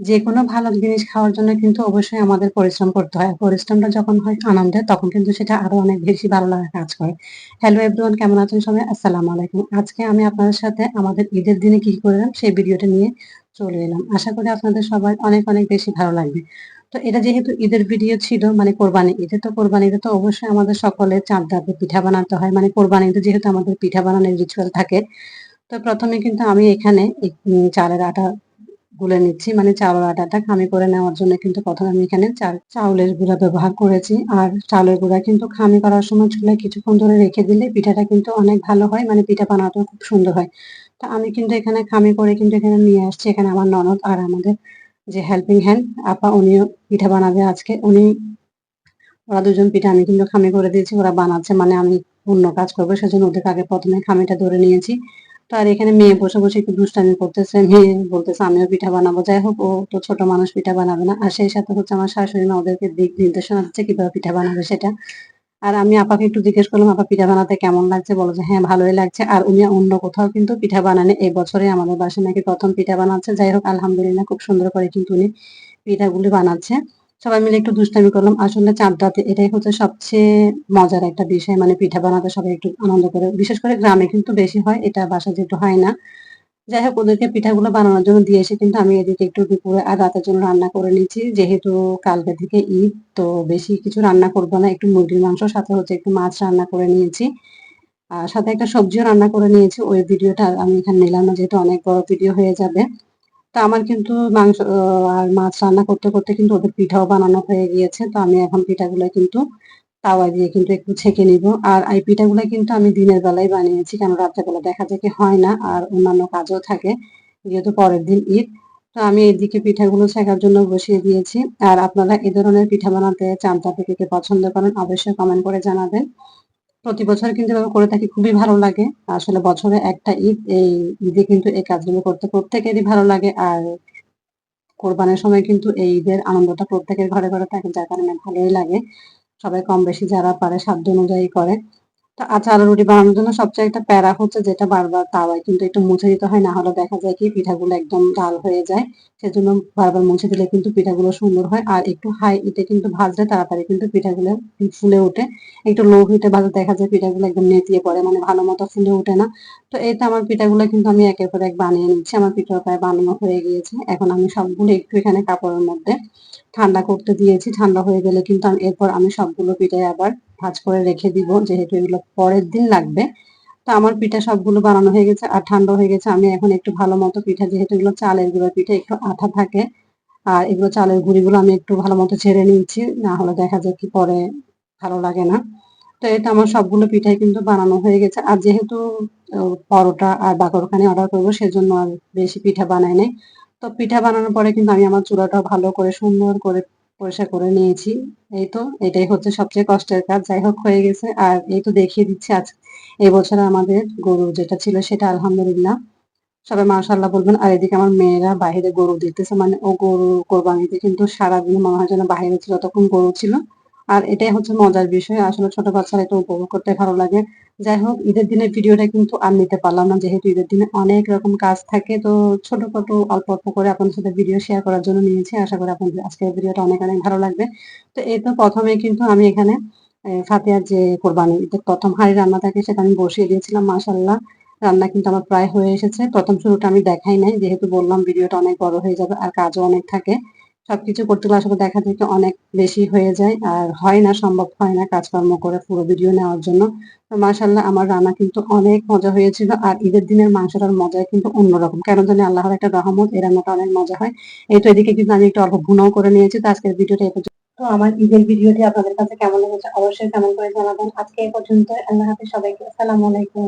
যে কোনো ভালো জিনিস খাওয়ার জন্য কিন্তু অবশ্যই আমাদের পরিশ্রম করতে হয়। পরিশ্রমটা যখন হয় আনন্দে তখন কিন্তু সেটা আরও অনেক বেশি ভালো লাগা কাজ করে। হ্যালো এভরিওয়ান কেমন আছেন সবাই? আসসালামু আলাইকুম। আজকে আমি আপনাদের সাথে আমাদের ঈদের দিনে কি, করলাম সেই ভিডিওটা নিয়ে চলে এলাম। আশা করি আপনাদের সবার অনেক, অনেক বেশি ভালো লাগবে। তো এটা যেহেতু ঈদের ভিডিও ছিল মানে কোরবানি ঈদে তো কোরবানি ঈদে তো অবশ্যই আমাদের সকলে চাঁদ রাতে পিঠা বানাতে হয়। মানে কোরবানি ঈদে যেহেতু আমাদের পিঠা বানানোর রিচুয়াল থাকে। তো প্রথমে কিন্তু আমি এখানে চালের আটা গুলে নিচ্ছি। মানে চাউলের আটাটা খামি করে নেওয়ার জন্য কিন্তু ১ম এ আমি এখানে চাউলের গুঁড়া ব্যবহার করেছি। আর চাউলের গুঁড়া কিন্তু খামি করার সময় চুলায় কিছুক্ষণ ধরে রেখে দিলে পিঠাটা কিন্তু অনেক ভালো হয়। মানে পিঠা বানাতেও খুব সুন্দর হয়। তা আমি কিন্তু এখানে খামি করে কিন্তু এখানে নিয়ে আসছি। এখানে আমার ননদ আর আমাদের যে হেল্পিং হ্যান্ড আপা উনিও পিঠা বানাবে আজকে। উনি, ওরা দুজন পিঠা আমি কিন্তু খামি করে দিয়েছি। ওরা বানাচ্ছে মানে আমি অন্য কাজ করব, সেজন্য ওদেরকে আগে ১ম এ খামিটা ধরে নিয়েছি। তো আর এখানে মেয়ে বসে, বসে একটু দুষ্টামি করতেছে। মেয়ে বলতেছে আমিও পিঠা বানাবো। যাই হোক ও তো ছোট মানুষ পিঠা বানাবে না। আর সেই সাথে হচ্ছে আমার শাশুড়ি মা ওদেরকে দিক নির্দেশনা দিচ্ছে কীভাবে পিঠা বানাবে সেটা। আর আমি আপাকে একটু জিজ্ঞেস করলাম, "আপা পিঠা বানাতে কেমন লাগছে?" বলো যে, "হ্যাঁ, ভালোই লাগছে।" আর উনি অন্য কোথাও কিন্তু পিঠা বানানে এই বছরে আমাদের বাসায় নাকি প্রথম পিঠা বানাচ্ছে। যাই হোক আলহামদুলিল্লাহ খুব সুন্দর করে কিন্তু উনি পিঠাগুলি বানাচ্ছে। সবাই মিলে একটু দুষ্টামি করলাম। আসলে চাঁদ রাতে এটাই হচ্ছে সবচেয়ে মজার একটা বিষয়। মানে পিঠা বানাতে সবাই একটু আনন্দ করে। বিশেষ করে গ্রামে কিন্তু বেশি হয়। এটা বাসা যেহেতু হয় না। যাই হোক, ওদেরকে পিঠাগুলো বানানোর জন্য দিয়ে এসে কিন্তু আমি এদিকে একটু দুপুরে আর রাতের জন্য রান্না করে নিচ্ছি। যেহেতু কালকে থেকে ঈদ, তো বেশি কিছু রান্না করব না। একটু মুরগির মাংস, সাথে হচ্ছে একটু মাছ রান্না করে নিয়েছি। আর সাথে একটা সবজিও রান্না করে নিয়েছি। ওই ভিডিওটা আমি এখানে নিলাম না, যেহেতু অনেক বড় ভিডিও হয়ে যাবে। তো আমার কিন্তু মাংস আর মাছ রান্না করতে, করতে কিন্তু ওদের পিঠাও বানানো হয়ে গিয়েছে। তো আমি এখন পিঠাগুলো কিন্তু তাওয়া দিয়ে কিন্তু একটু ছেঁকে নিব। আর এই পিঠাগুলা কিন্তু আমি দিনের বেলায় বানিয়েছি। কারণ রাতের বেলা দেখা যায় কি হয় না। আর অন্যান্য কাজও থাকে। যেহেতু পরের দিন ঈদ। তো আমি এদিকে পিঠাগুলো ছেঁকার জন্য বসিয়ে দিয়েছি। আর আপনারা এ ধরনের পিঠা বানাতে চান তাতে কে, কে পছন্দ করেন অবশ্যই কমেন্ট করে জানাবেন। প্রতি বছর কিন্তু এভাবে করে থাকি খুবই ভালো লাগে। আসলে বছরে একটা ঈদ, এই ঈদে কিন্তু এই কাজগুলো করতে প্রত্যেকেরই ভালো লাগে। আর কোরবানের সময় কিন্তু এই ঈদের আনন্দটা প্রত্যেকের ঘরে, ঘরে থাকে যার কারণে ভালোই লাগে। সবাই কম বেশি যারা পারে সাধ্য অনুযায়ী করে। আচার রুটি বানানোর জন্য সবচেয়ে একটা প্যারা হচ্ছে যেটা বারবার তাওয়ায়, কিন্তু একটু মুছে দিতে হয়। না হলে দেখা যায় কি পিঠাগুলো একদম ডাল হয়ে যায়। সেজন্য বারবার মুছে দিলে কিন্তু পিঠাগুলো সুন্দর হয়। আর একটু হাই হিটে কিন্তু ভাজলে তাড়াতাড়ি কিন্তু পিঠাগুলো ফুলে ওঠে। একটু লো হিটে ভাজলে দেখা যায় পিঠাগুলো একদম নেতিয়ে পড়ে মানে ভালো মতো ফুলে ওঠে না। তো তো আমার পিঠাগুলো কিন্তু আমি একের পর এক বানিয়ে নিচ্ছি। আমার পিঠা প্রায় বানানো হয়ে গিয়েছে। এখন আমি সবগুলো একটু এখানে কাপড়ের মধ্যে ঠান্ডা করতে দিয়েছি। ঠান্ডা হয়ে গেলে কিন্তু আমি এরপর আমি সবগুলো পিঠাই আবার ভাঁজ করে রেখে দিব। যেহেতু এগুলো পরের দিন লাগবে। তো আমার পিঠা সবগুলো বানানো হয়ে গেছে আর ঠান্ডা হয়ে গেছে। আমি এখন একটু ভালো মতো পিঠা, যেহেতু এগুলো চালের গুঁড়োর পিঠা, একটু আঠা থাকে। আর এগুলো চালের গুঁড়িগুলো আমি একটু ভালো মতো ছেড়ে নিচ্ছি। না হলে দেখা যায় কি পরে ভালো লাগে না। তো এটা আমার সবগুলো পিঠাই কিন্তু বানানো হয়ে গেছে। আর যেহেতু পরোটা আর বাকরখানি অর্ডার করব, সেজন্য আর বেশি পিঠা বানাই নাই। তো পিঠা বানানোর পরে কিন্তু আমি আমার চুলাটাও ভালো করে সুন্দর করে পরিষ্কার করে নিয়েছি। এই তো, এটাই হচ্ছে সবচেয়ে কষ্টের কাজ। যাই হোক, হয়ে গেছে। আর এই তো দেখিয়ে দিচ্ছে আজ এই বছর আমাদের গরু যেটা ছিল সেটা আলহামদুলিল্লাহ সবাই মাশাল্লাহ বলবেন। আর এদিকে আমার মেয়েরা বাহিরে গরু দেখতেছে। মানে ও গরু কোরবানিতে কিন্তু সারাদিন মনে হয় যেন বাহিরে ছিল যতক্ষণ গরু ছিল। আর এটাই হচ্ছে মজার বিষয়। আসলে ছোট বাচ্চারা এটা উপভোগ করতে ভালো লাগে। যাই হোক ঈদের দিনের ভিডিওটা কিন্তু আর নিতে পারলাম না। যেহেতু ঈদের দিনে অনেক রকম কাজ থাকে। তো ছোটখাটো অল্প, অল্প করে আপনাদের সাথে ভিডিও শেয়ার করার জন্য নিয়েছি। আশা করি আপনাদের আজকের ভিডিওটা অনেক, অনেক ভালো লাগবে। তো এই তো প্রথমে কিন্তু আমি এখানে এ ফাতিহার যে কোরবানি ঈদের ১ম হাঁড়ি রান্না থাকে সেটা আমি বসিয়ে দিয়েছিলাম মাশাআল্লাহ। রান্না কিন্তু আমার প্রায় হয়ে এসেছে। ১ম শুরুটা আমি দেখাই নাই। যেহেতু বললাম ভিডিওটা অনেক বড় হয়ে যাবে আর কাজও অনেক থাকে। সবকিছু করতে গেলে আসলে দেখা যায় কি অনেক বেশি হয়ে যায়। আর হয় না, সম্ভব হয় না কাজকর্ম করে পুরো ভিডিও নেওয়ার জন্য। তো মাশাআল্লাহ আমার রান্না কিন্তু অনেক মজা হয়েছিল। আর ঈদের দিনের মাংসটার মজাই কিন্তু অন্যরকম। কেন জানি আল্লাহর একটা রহমত এই রান্নাটা অনেক মজা হয়। এই তো এদিকে কিন্তু আমি একটু অল্প ভুনাও করে নিয়েছি। তো আজকের ভিডিওটা এ পর্যন্ত। তো আমার ঈদের ভিডিওটি আপনাদের কাছে কেমন লেগেছে অবশ্যই কেমন করে জানাবেন। আজকে এ পর্যন্তই। আল্লাহ হাফেজ সবাইকে। আসসালামু আলাইকুম।